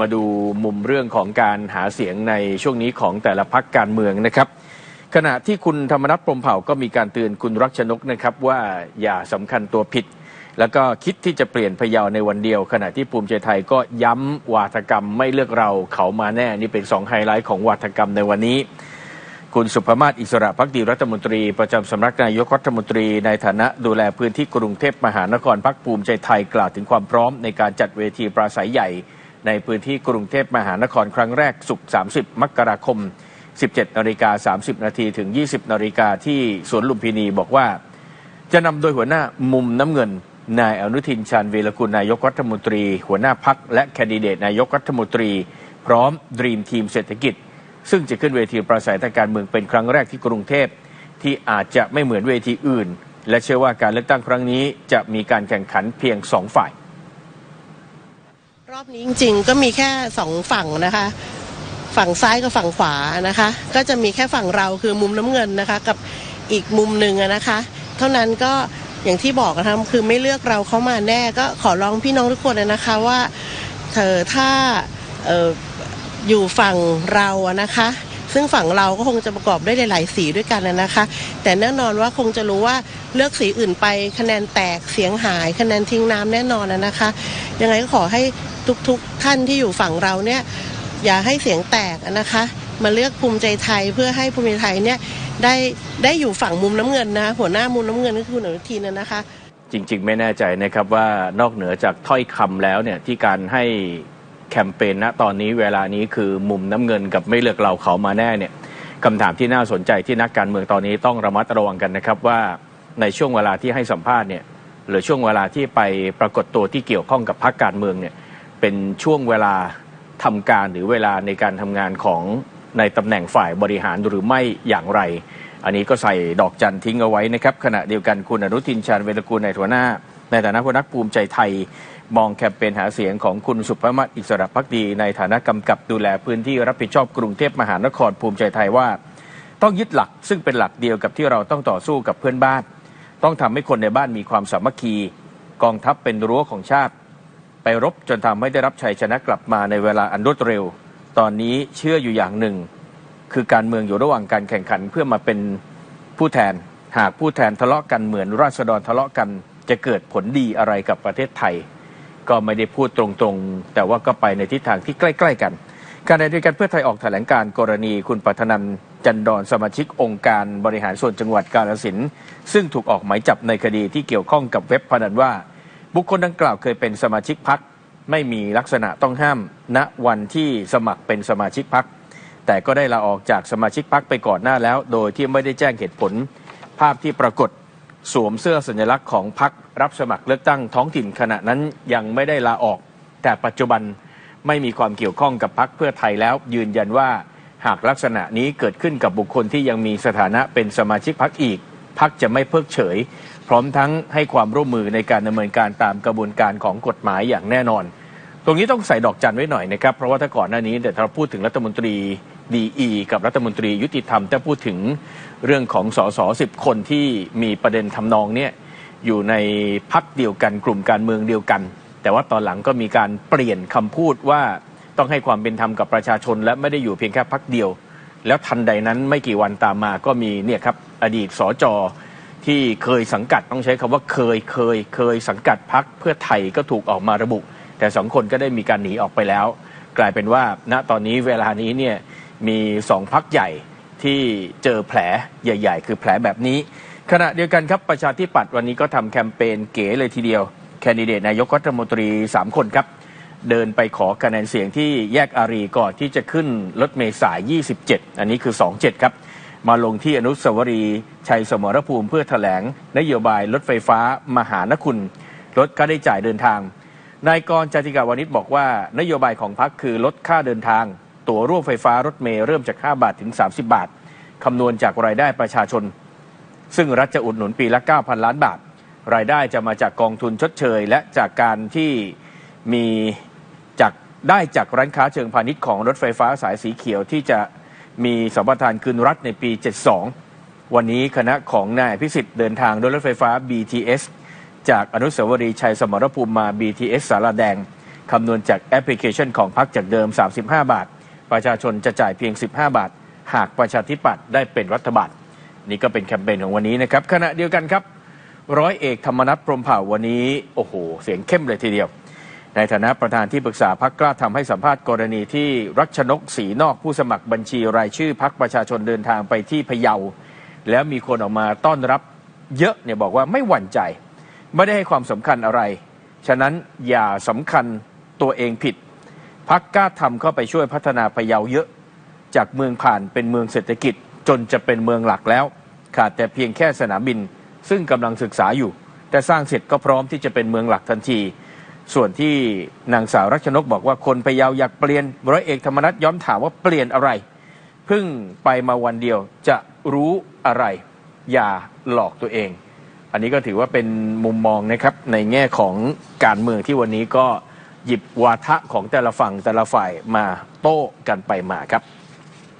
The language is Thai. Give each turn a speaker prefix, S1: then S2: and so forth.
S1: มาดูมุมเรื่องของการหาเสียงในช่วงนี้ของแต่ละพักการเมืองนะครับ ขณะที่คุณธรรมนัฐพรมเผ่าก็มีการเตือนคุณรักชนกนะครับว่าอย่าสำคัญตัวผิด แล้วก็คิดที่จะเปลี่ยนพยาในวันเดียว ขณะที่ภูมิใจไทยก็ย้ำวาทกรรมไม่เลือกเราเขามาแน่นี่เป็นสองไฮไลท์ของวาทกรรมในวันนี้คุณสุภมาศอิสระพักดีรัฐมนตรี ประจำสำนักนายกรัฐมนตรีในฐานะดูแลพื้นที่กรุงเทพมหานครพักภูมิใจไทยกล่าวถึงความพร้อมในการจัดเวทีปราศัยใหญ่ ในพื้นที่กรุงเทพมหานครครั้งแรกศุกร์30 มกราคม 17นาฬิกา30 นาทีถึง 20นาฬิกาที่สวนลุมพินีบอกว่า จะนำโดยหัวหน้ามุมน้ำเงิน นายอนุทินชาญวีรกุลนายกรัฐมนตรี หัวหน้าพักและแคนดิเดตนายกรัฐมนตรี พร้อมดรีมทีมเศรษฐกิจ ซึ่งจะขึ้นเวทีปราศัยทางการเมืองเป็นครั้งแรกที่กรุงเทพที่อาจจะไม่เหมือนเวทีอื่น และเชื่อว่าการเลือกตั้งครั้งนี้จะมีการแข่งขันเพียงสองฝ่าย
S2: รอบนี้จริงๆก็มีแค่สองฝั่งนะคะ ฝั่งซ้ายกับฝั่งขวานะคะ ก็จะมีแค่ฝั่งเราคือมุมน้ำเงินนะคะ กับอีกมุมหนึ่งนะคะ เท่านั้นก็อย่างที่บอกนะคะคือไม่เลือกเราเข้ามาแน่ก็ขอร้องพี่น้องทุกคนนะคะว่าเธอถ้าอออยู่ฝั่งเราอะนะคะ ซึ่งฝั่งเราก็คงจะประกอบด้วยหลาย ๆ สีด้วยกันนะคะ แต่แน่นอนว่าคงจะรู้ว่าเลือกสีอื่นไปคะแนนแตกเสียงหายคะแนนทิ้งน้ำแน่นอนนะนะคะ ยังไงก็ขอให้ ทุกๆท่านที่อยู่ฝั่งเราเนี่ยอย่าให้เสียงแตกนะคะ มาเลือกภูมิใจไทยเพื่อให้ภูมิใจไทยเนี่ยได้ได้อยู่ฝั่งมุมน้ำเงินนะหัวหน้ามุมน้ำเงินก็คือคุณอนุทินนะนะคะ
S1: จริง ๆ ไม่แน่ใจนะครับว่านอกเหนือจากถ้อยคำแล้วเนี่ยที่การให้แคมเปญณตอนนี้เวลานี้คือมุมน้ำเงินกับไม่เลือกเราเขามาแน่เนี่ยคำถามที่น่าสนใจที่นักการเมืองตอนนี้ต้องระมัดระวังกันนะครับว่าในช่วงเวลาที่ให้สัมภาษณ์เนี่ยหรือช่วงเวลาที่ไปปรากฏตัวที่เกี่ยวข้องกับพรรคการเมืองเนี่ย เป็นช่วงเวลาทำการหรือเวลาในการทำงานของในตำแหน่งฝ่ายบริหารหรือไม่อย่างไร อันนี้ก็ใส่ดอกจันทิ้งเอาไว้นะครับ ขณะเดียวกันคุณอนุทินชาญเวรกูลในหัวหน้า ในฐานะหัวหน้าภูมิใจไทยมองแคมเปญหาเสียงของคุณสุภมาศอิสระพักดี ในฐานะกำกับดูแลพื้นที่รับผิดชอบกรุงเทพมหานครภูมิใจไทยว่า ต้องยึดหลักซึ่งเป็นหลักเดียวกับที่เราต้องต่อสู้กับเพื่อนบ้าน ต้องทำให้คนในบ้านมีความสามัคคี กองทัพเป็นรั้วของชาติ ไปรบจนทำให้ได้รับชัยชนะกลับมาในเวลาอันรวดเร็ว ตอนนี้เชื่ออยู่อย่างหนึ่ง คือการเมืองอยู่ระหว่างการแข่งขันเพื่อมาเป็นผู้แทน หากผู้แทนทะเลาะกันเหมือนราษฎรทะเลาะกันจะเกิดผลดีอะไรกับประเทศไทย ก็ไม่ได้พูดตรงๆ แต่ว่าก็ไปในทิศทางที่ใกล้ ๆ กันขณะเดียวกันเพื่อไทยออกแถลงการกรณีคุณปัทนันจันดอนสมาชิกองค์การบริหารส่วนจังหวัดกาฬสินธุ์ซึ่งถูกออกหมายจับในคดีที่เกี่ยวข้องกับเว็บพนันว่า บุคคลดังกล่าวเคยเป็นสมาชิกพักไม่มีลักษณะต้องห้ามณวันที่สมัครเป็นสมาชิกพักแต่ก็ได้ลาออกจากสมาชิกพักไปก่อนหน้าแล้ว โดยที่ไม่ได้แจ้งเหตุผล ภาพที่ปรากฏสวมเสื้อสัญลักษณ์ของพักรับสมัครเลือกตั้งท้องถิ่นขณะนั้นยังไม่ได้ลาออก แต่ปัจจุบันไม่มีความเกี่ยวข้องกับพักเพื่อไทยแล้ว ยืนยันว่าหากลักษณะนี้เกิดขึ้นกับบุคคลที่ยังมีสถานะเป็นสมาชิกพักอีกพักจะไม่เพิกเฉย พร้อมทั้งให้ความร่วมมือในการดำเนินการตามกระบวนการของกฎหมายอย่างแน่นอน ตรงนี้ต้องใส่ดอกจันไว้หน่อยนะครับ เพราะว่าถ้าก่อนหน้านี้แต่เราพูดถึงรัฐมนตรีดีอีกับรัฐมนตรียุติธรรมถ้าพูดถึงเรื่องของสสสิบคนที่มีประเด็นทำนองเนี่ยอยู่ในพักเดียวกันกลุ่มการเมืองเดียวกัน แต่ว่าตอนหลังก็มีการเปลี่ยนคำพูดว่าต้องให้ความเป็นธรรมกับประชาชน และไม่ได้อยู่เพียงแค่พักเดียว แล้วทันใดนั้นไม่กี่วันตามมาก็มีเนี่ยครับอดีตสจ ที่เคยสังกัดต้องใช้คำว่าเคยเคยเคยสังกัดพักเพื่อไทยก็ถูกออกมาระบุ แต่สองคนก็ได้มีการหนีออกไปแล้ว กลายเป็นว่าณตอนนี้เวลานี้เนี่ยมีสองพักใหญ่ที่เจอแผลใหญ่ ๆ คือแผลแบบนี้ ขณะเดียวกันครับประชาธิปัตย์วันนี้ก็ทำแคมเปญเก๋เลยทีเดียว แคนดิเดตนายกรัฐมนตรี 3 คนครับเดินไปขอคะแนนเสียงที่แยกอารีก่อนที่จะขึ้นรถเมลสาย 27 อันนี้คือ 27 ครับ มาลงที่อนุสาวรีย์ชัยสมรภูมิเพื่อแถลง นโยบายรถไฟฟ้ามหานคุณลดค่าได้จ่ายเดินทาง นายกรจติกาวนิชบอกว่านโยบายของพรรคคือลดค่าเดินทาง ตั๋วร่วมไฟฟ้ารถเมล์เริ่มจาก 5 บาทถึง 30 บาท คำนวณจากรายได้ประชาชน ซึ่งรัฐจะอุดหนุนปีละ 9,000 ล้านบาท รายได้จะมาจากกองทุนชดเชย และจากการที่มีจากได้จากร้านค้าเชิงพาณิชย์ของรถไฟฟ้าสายสีเขียวที่จะ มีสัมปทานคืนรัฐในปี 72 วันนี้คณะของนายพิสิทธิ์เดินทางด้วยรถไฟฟ้า BTS จากอนุสาวรีย์ชัยสมรภูมิมา BTS สารแดง คำนวณจากแอปพลิเคชันของพรรคจากเดิม 35 บาท ประชาชนจะจ่ายเพียง 15 บาท หากประชาธิปัตย์ได้เป็นรัฐบาลนี่ก็เป็นแคมเปญของวันนี้นะครับขณะเดียวกันครับ ร้อยเอกธรรมนัฐพรหมเผ่าวันนี้ โอ้โห เสียงเข้มเลยทีเดียว ในฐานะประธานที่ปรึกษาพักกล้าทำให้สัมภาษณ์กรณีที่รัชนกศรีนอกผู้สมัครบัญชีรายชื่อพักประชาชนเดินทางไปที่พะเยา แล้วมีคนออกมาต้อนรับเยอะเนี่ยบอกว่าไม่หวั่นใจ ไม่ได้ให้ความสำคัญอะไร ฉะนั้นอย่าสำคัญตัวเองผิด พักกล้าทำเข้าไปช่วยพัฒนาพะเยาเยอะ จากเมืองผ่านเป็นเมืองเศรษฐกิจจนจะเป็นเมืองหลักแล้ว ขาดแต่เพียงแค่สนามบิน ซึ่งกำลังศึกษาอยู่ แต่สร้างเสร็จก็พร้อมที่จะเป็นเมืองหลักทันที ส่วนที่นางสาวรัชนกบอกว่าคนพยาวอยากเปลี่ยนร้อยเอกธรรมนัฐย้อนถามว่าเปลี่ยนอะไรเพิ่งไปมาวันเดียวจะรู้อะไร อย่าหลอกตัวเอง อันนี้ก็ถือว่าเป็นมุมมองนะครับในแง่ของการเมืองที่วันนี้ก็หยิบวาทะของแต่ละฝั่งแต่ละฝ่ายมาโต้กันไปมาครับ